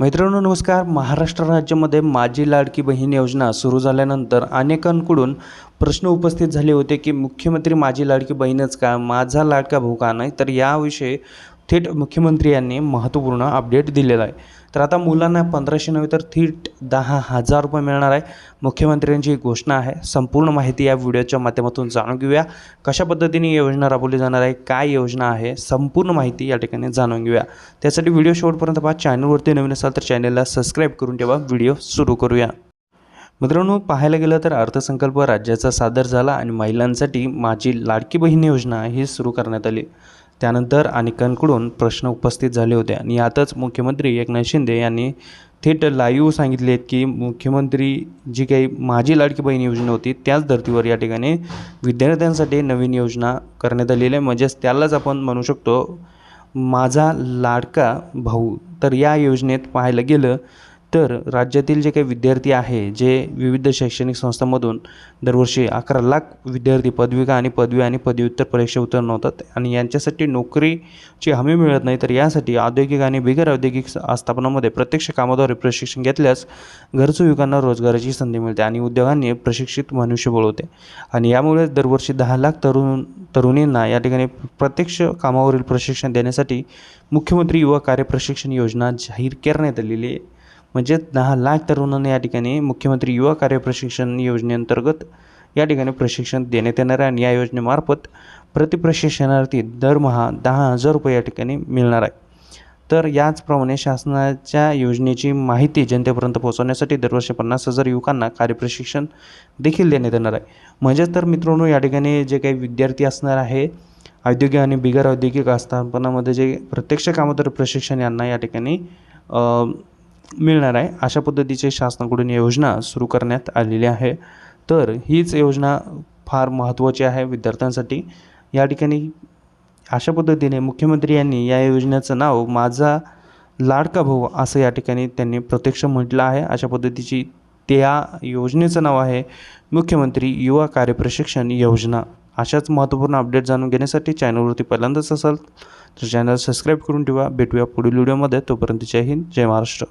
मित्रांनो नमस्कार. महाराष्ट्र राज्यामध्ये माझी लाडकी बहीण योजना सुरू झाल्यानंतर अनेकांकडून प्रश्न उपस्थित झाले होते की मुख्यमंत्री माझी लाडकी बहीणच का? माझा लाडका भाऊ का नाही? तर याविषयी थेट मुख्यमंत्री यांनी महत्त्वपूर्ण अपडेट दिलेला आहे. तर आता मुलांना पंधराशे नव्हे तर थेट दहा हजार रुपये मिळणार आहे. मुख्यमंत्र्यांची घोषणा आहे. संपूर्ण माहिती या व्हिडिओच्या माध्यमातून जाणून घेऊया. कशा पद्धतीने योजना राबवली जाणार आहे? काय योजना आहे? संपूर्ण माहिती या ठिकाणी जाणून घेऊया. त्यासाठी व्हिडिओ शेवटपर्यंत पहा. चॅनलवरती नवीन असाल तर चॅनलला सबस्क्राईब करून ठेवा. व्हिडिओ सुरू करूया. मित्रांनो पाहायला गेलं तर अर्थसंकल्प राज्याचा सादर झाला आणि महिलांसाठी माझी लाडकी बहीण योजना ही सुरू करण्यात आली. त्यानंतर अनेकांकडून प्रश्न उपस्थित झाले होते. आणि यातच मुख्यमंत्री एकनाथ शिंदे यांनी थेट लाईव्ह सांगितले आहेत की मुख्यमंत्री जी काही माझी लाडकी बहीण योजना होती त्याच धर्तीवर या ठिकाणी विद्यार्थ्यांसाठी नवीन योजना करण्यात आलेली आहे. म्हणजेच त्यालाच आपण म्हणू शकतो माझा लाडका भाऊ. तर या योजनेत पाहायला गेलं तर राज्यातील जे काही विद्यार्थी आहे जे विविध शैक्षणिक संस्थांमधून दरवर्षी अकरा लाख विद्यार्थी पदविका आणि पदवी आणि पदव्युत्तर परीक्षा उत्तीर्ण होतात आणि यांच्यासाठी नोकरीची हमी मिळत नाही तर यासाठी औद्योगिक आणि बिगर औद्योगिक आस्थापनामध्ये प्रत्यक्ष कामाद्वारे प्रशिक्षण घेतल्यास गरजू युवकांना रोजगाराची संधी मिळते आणि उद्योगांनी प्रशिक्षित मनुष्यबळ होते आणि यामुळे दरवर्षी दहा लाख तरुण तरुणींना या ठिकाणी प्रत्यक्ष कामावरील प्रशिक्षण देण्यासाठी मुख्यमंत्री युवा कार्य प्रशिक्षण योजना जाहीर करण्यात आलेली आहे म्हणजे दहा लाख तरुणांना या ठिकाणी मुख्यमंत्री युवा कार्य प्रशिक्षण योजनेअंतर्गत या ठिकाणी प्रशिक्षण देण्यात येणार आहे आणि या योजनेमार्फत प्रतिप्रशिक्षणार्थी दरमहा दहा हजार रुपये या ठिकाणी मिळणार आहे. तर याचप्रमाणे शासनाच्या योजनेची माहिती जनतेपर्यंत पोहोचवण्यासाठी दरवर्षी पन्नास हजार युवकांना कार्यप्रशिक्षण देखील देण्यात येणार आहे. म्हणजेच तर मित्रांनो या ठिकाणी जे काही विद्यार्थी असणार आहे औद्योगिक आणि बिगर औद्योगिक आस्थापनामध्ये जे प्रत्यक्ष कामातर प्रशिक्षण यांना या ठिकाणी मिळणार आहे. अशा पद्धतीचे शासनाकडून योजना सुरू करण्यात आलेली आहे. तर हीच योजना फार महत्त्वाची आहे विद्यार्थ्यांसाठी. या ठिकाणी अशा पद्धतीने मुख्यमंत्री यांनी या योजनेचं नाव माझा लाडका भाऊ असं या ठिकाणी त्यांनी प्रत्यक्ष म्हटलं आहे. अशा पद्धतीची त्या योजनेचं नाव आहे मुख्यमंत्री युवा कार्यप्रशिक्षण योजना. अशाच महत्त्वपूर्ण अपडेट जाणून घेण्यासाठी चॅनलवरती पहिल्यांदाच असाल तर चॅनल सबस्क्राईब करून ठेवा. भेटूया पुढील व्हिडिओमध्ये. तोपर्यंत जय हिंद जय महाराष्ट्र.